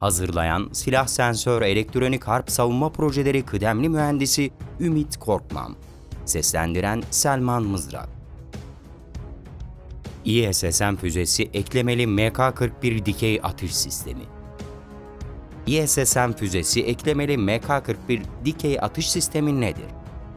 Hazırlayan Silah Sensör Elektronik Harp Savunma Projeleri kıdemli mühendisi Ümit Korkmam. Seslendiren Selman Mızrak. İSSM füzesi eklemeli MK-41 dikey atış sistemi. İSSM füzesi eklemeli MK-41 dikey atış sistemi nedir?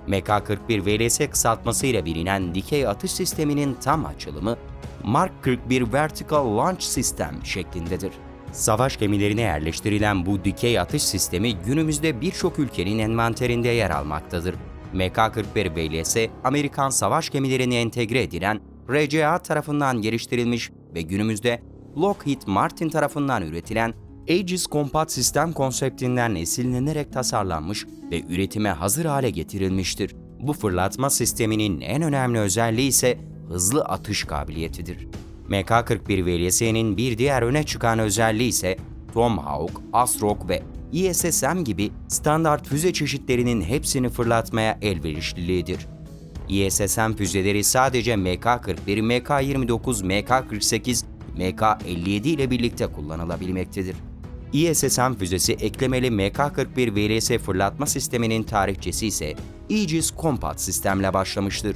MK-41 VLS kısaltması ile bilinen dikey atış sisteminin tam açılımı Mark 41 Vertical Launch System şeklindedir. Savaş gemilerine yerleştirilen bu dikey atış sistemi günümüzde birçok ülkenin envanterinde yer almaktadır. MK-41 VLS, Amerikan savaş gemilerine entegre edilen RCA tarafından geliştirilmiş ve günümüzde Lockheed Martin tarafından üretilen Aegis Combat Sistem konseptinden esinlenerek tasarlanmış ve üretime hazır hale getirilmiştir. Bu fırlatma sisteminin en önemli özelliği ise hızlı atış kabiliyetidir. MK-41 VLS'nin bir diğer öne çıkan özelliği ise Tomahawk, Asrock ve ISSM gibi standart füze çeşitlerinin hepsini fırlatmaya elverişliliğidir. ISSM füzeleri sadece MK-41, MK-29, MK-48, MK-57 ile birlikte kullanılabilmektedir. ISSM füzesi eklemeli MK-41 VLS fırlatma sisteminin tarihçesi ise Aegis Combat sistemle başlamıştır.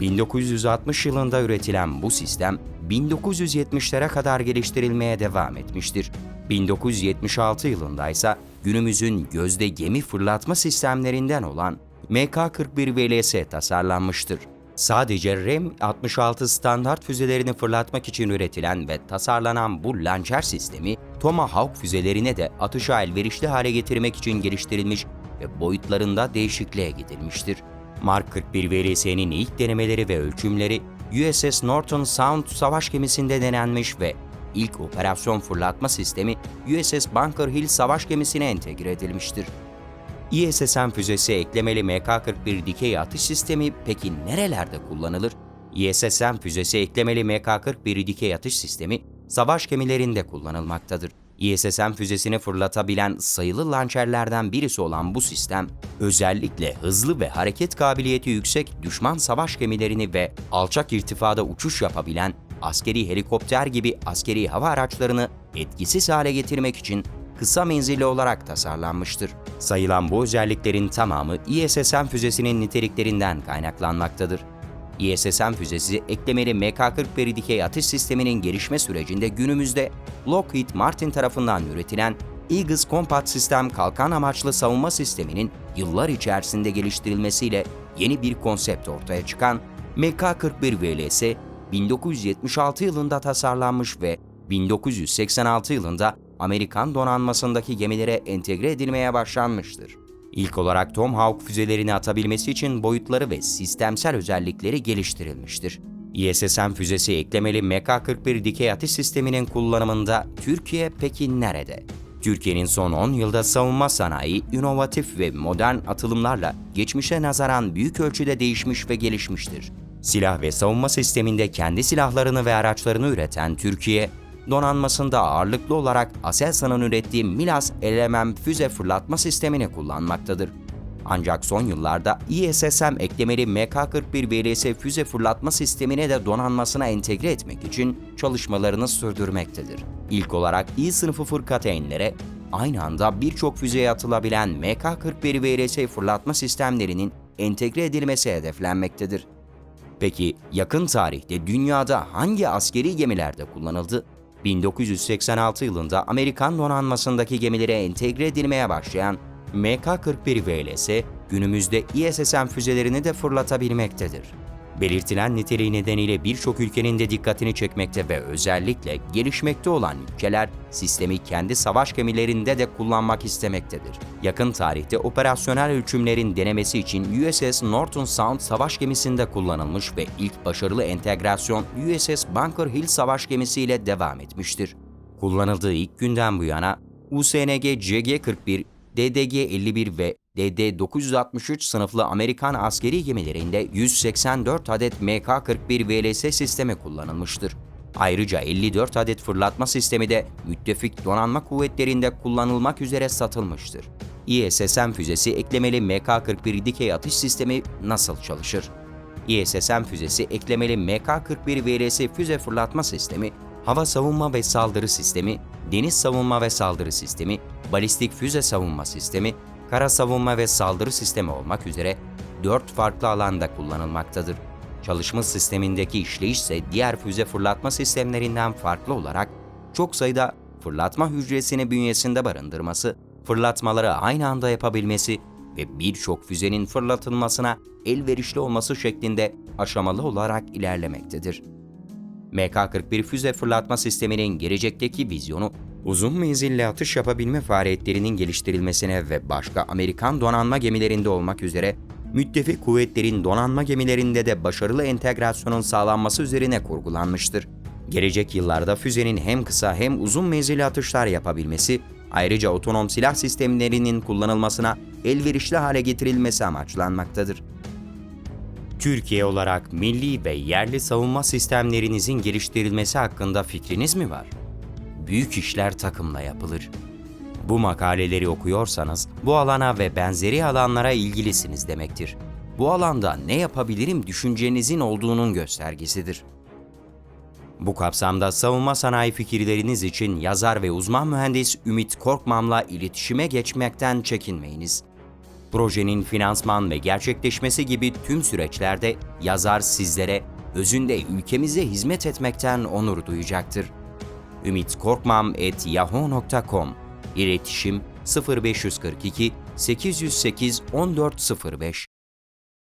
1960 yılında üretilen bu sistem 1970'lere kadar geliştirilmeye devam etmiştir. 1976 yılında ise günümüzün gözde gemi fırlatma sistemlerinden olan MK-41 VLS tasarlanmıştır. Sadece REM-66 standart füzelerini fırlatmak için üretilen ve tasarlanan bu lançer sistemi, Tomahawk füzelerine de atışa elverişli hale getirmek için geliştirilmiş ve boyutlarında değişikliğe gidilmiştir. Mark 41 VLS'nin ilk denemeleri ve ölçümleri USS Norton Sound savaş gemisinde denenmiş ve ilk operasyon fırlatma sistemi USS Bunker Hill savaş gemisine entegre edilmiştir. ISSM füzesi eklemeli MK-41 dikey atış sistemi peki nerelerde kullanılır? ISSM füzesi eklemeli MK-41 dikey atış sistemi savaş gemilerinde kullanılmaktadır. ISSM füzesini fırlatabilen sayılı lançerlerden birisi olan bu sistem, özellikle hızlı ve hareket kabiliyeti yüksek düşman savaş gemilerini ve alçak irtifada uçuş yapabilen askeri helikopter gibi askeri hava araçlarını etkisiz hale getirmek için kısa menzilli olarak tasarlanmıştır. Sayılan bu özelliklerin tamamı ISSM füzesinin niteliklerinden kaynaklanmaktadır. ISSM füzesi eklemeli MK-41 dikey atış sisteminin gelişme sürecinde günümüzde Lockheed Martin tarafından üretilen Aegis Combat Sistem kalkan amaçlı savunma sisteminin yıllar içerisinde geliştirilmesiyle yeni bir konsept ortaya çıkan MK-41 VLS 1976 yılında tasarlanmış ve 1986 yılında Amerikan donanmasındaki gemilere entegre edilmeye başlanmıştır. İlk olarak Tomahawk füzelerini atabilmesi için boyutları ve sistemsel özellikleri geliştirilmiştir. ISSM füzesi eklemeli MK-41 dikey atış sisteminin kullanımında Türkiye peki nerede? Türkiye'nin son 10 yılda savunma sanayi, inovatif ve modern atılımlarla geçmişe nazaran büyük ölçüde değişmiş ve gelişmiştir. Silah ve savunma sisteminde kendi silahlarını ve araçlarını üreten Türkiye, donanmasında ağırlıklı olarak Aselsan'ın ürettiği Milas LMM füze fırlatma sistemini kullanmaktadır. Ancak son yıllarda ISSM eklemeli MK-41 VLS füze fırlatma sistemine de donanmasına entegre etmek için çalışmalarını sürdürmektedir. İlk olarak İ sınıfı fırkateynlere aynı anda birçok füzeye atılabilen MK-41 VLS fırlatma sistemlerinin entegre edilmesi hedeflenmektedir. Peki yakın tarihte dünyada hangi askeri gemilerde kullanıldı? 1986 yılında Amerikan donanmasındaki gemilere entegre edilmeye başlayan MK-41 VLS günümüzde ISSM füzelerini de fırlatabilmektedir. Belirtilen niteliği nedeniyle birçok ülkenin de dikkatini çekmekte ve özellikle gelişmekte olan ülkeler sistemi kendi savaş gemilerinde de kullanmak istemektedir. Yakın tarihte operasyonel ölçümlerin denemesi için USS Norton Sound savaş gemisinde kullanılmış ve ilk başarılı entegrasyon USS Bunker Hill savaş gemisiyle devam etmiştir. Kullanıldığı ilk günden bu yana USNG CG-41, DDG-51 ve DD-963 sınıflı Amerikan askeri gemilerinde 184 adet MK-41 VLS sistemi kullanılmıştır. Ayrıca 54 adet fırlatma sistemi de müttefik donanma kuvvetlerinde kullanılmak üzere satılmıştır. ISSM füzesi eklemeli MK-41 dikey atış sistemi nasıl çalışır? ISSM füzesi eklemeli MK-41 VLS füze fırlatma sistemi, hava savunma ve saldırı sistemi, deniz savunma ve saldırı sistemi, balistik füze savunma sistemi, kara savunma ve saldırı sistemi olmak üzere dört farklı alanda kullanılmaktadır. Çalışma sistemindeki işleyiş ise diğer füze fırlatma sistemlerinden farklı olarak çok sayıda fırlatma hücresini bünyesinde barındırması, fırlatmaları aynı anda yapabilmesi ve birçok füzenin fırlatılmasına elverişli olması şeklinde aşamalı olarak ilerlemektedir. MK-41 füze fırlatma sisteminin gelecekteki vizyonu, uzun menzilli atış yapabilme faaliyetlerinin geliştirilmesine ve başka Amerikan donanma gemilerinde olmak üzere müttefik kuvvetlerin donanma gemilerinde de başarılı entegrasyonun sağlanması üzerine kurgulanmıştır. Gelecek yıllarda füzenin hem kısa hem uzun menzilli atışlar yapabilmesi, ayrıca otonom silah sistemlerinin kullanılmasına elverişli hale getirilmesi amaçlanmaktadır. Türkiye olarak milli ve yerli savunma sistemlerinizin geliştirilmesi hakkında fikriniz mi var? Büyük işler takımla yapılır. Bu makaleleri okuyorsanız bu alana ve benzeri alanlara ilgilisiniz demektir. Bu alanda ne yapabilirim düşüncenizin olduğunun göstergesidir. Bu kapsamda savunma sanayi fikirleriniz için yazar ve uzman mühendis Ümit Korkmam'la iletişime geçmekten çekinmeyiniz. Projenin finansman ve gerçekleşmesi gibi tüm süreçlerde yazar sizlere özünde ülkemize hizmet etmekten onur duyacaktır. ümitkorkmam@yahoo.com İletişim 0542 808 1405